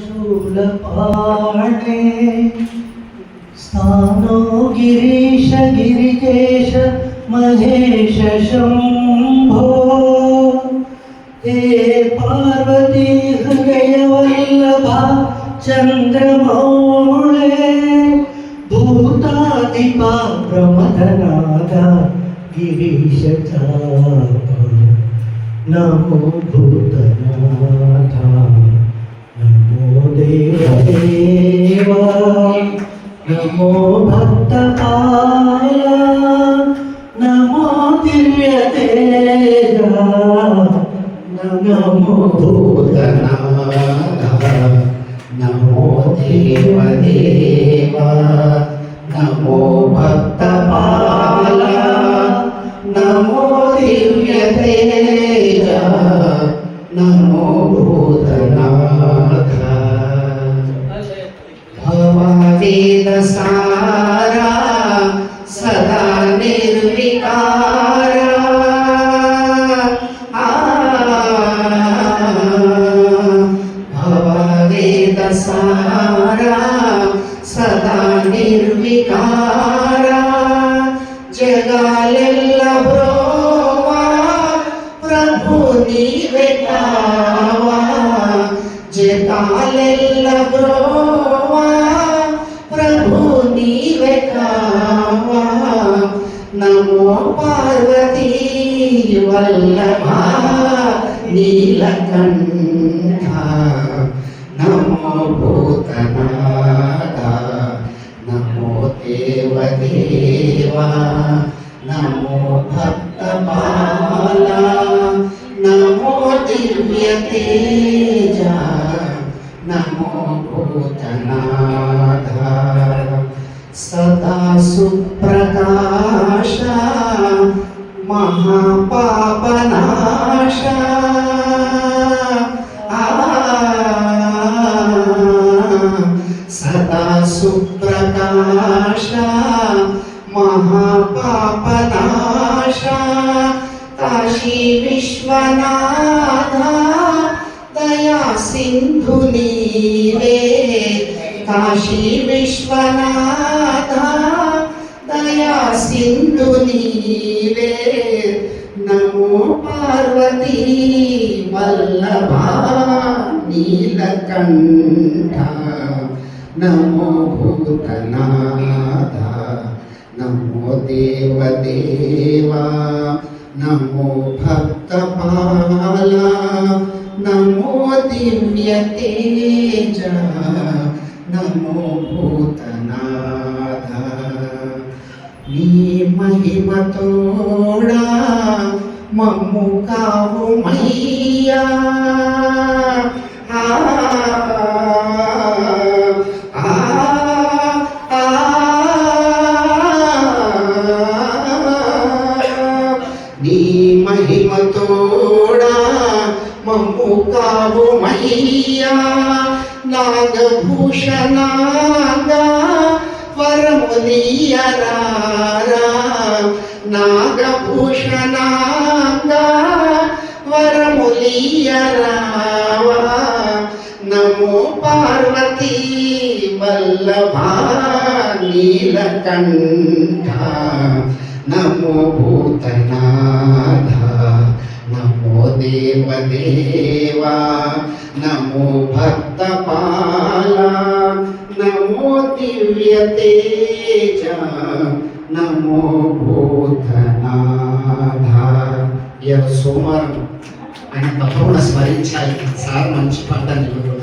शूलपाणे स्थानो गिरीश गिरिकेश महेश शम्भो हे पार्वती हृदयवल्लभा चन्द्रमौळे भूतादिपा प्रमथनादा गिरीश नमो भूतनाथा నమో భక్త నమో దివ్య నమో భూతనా నమో దేవదే సారా సదా నిర్వికార. భవవేద సారా సదా నిర్వికార. జగాలెల్ల బ్రోవా ప్రభు నీవె కావా. జగాలెల్ల బ్రోవా నమో పార్వతీ వల్లభా నీలకంఠ నమో భూతనాథ నమో దేవదేవా నమో భక్తపాల నమో దివ్య తేజ నమో భూతనాథ. సదా సుప్రకాశ మహాపాపనాశ. సదా సుప్రకాశ మహాపాపనాశ. కాశీ విశ్వనాథ దయా సింధు నీవే. కాశీ విశ్వనాథ దయా సింధు నీవే. నమో పార్వతీ వల్లభా నీలకంఠ. నమో భూతనాథ నమో దేవదేవా. నమో భక్తపాల నమో దివ్య తేజ నమో భూతనాథ నీ మహిమతోడా మమ్ము కావు మయ్యా నీ మహిమతోడా మమ్ము కావు మయ్యా నాగభూషణాగా వరము నాగభూషణాగా వరము నమో పార్వతీ వల్లభా నీలకంఠ. నమో భూతనాథ. నమో దేవదేవా. నమో భక్త పాలా నమో దివ్య తేజ నమో భూతనాథ ఇయర్ సోమవారం. ఆయన తప్పకుండా స్మరించాలి. సార్ మంచి పంట నిలబడి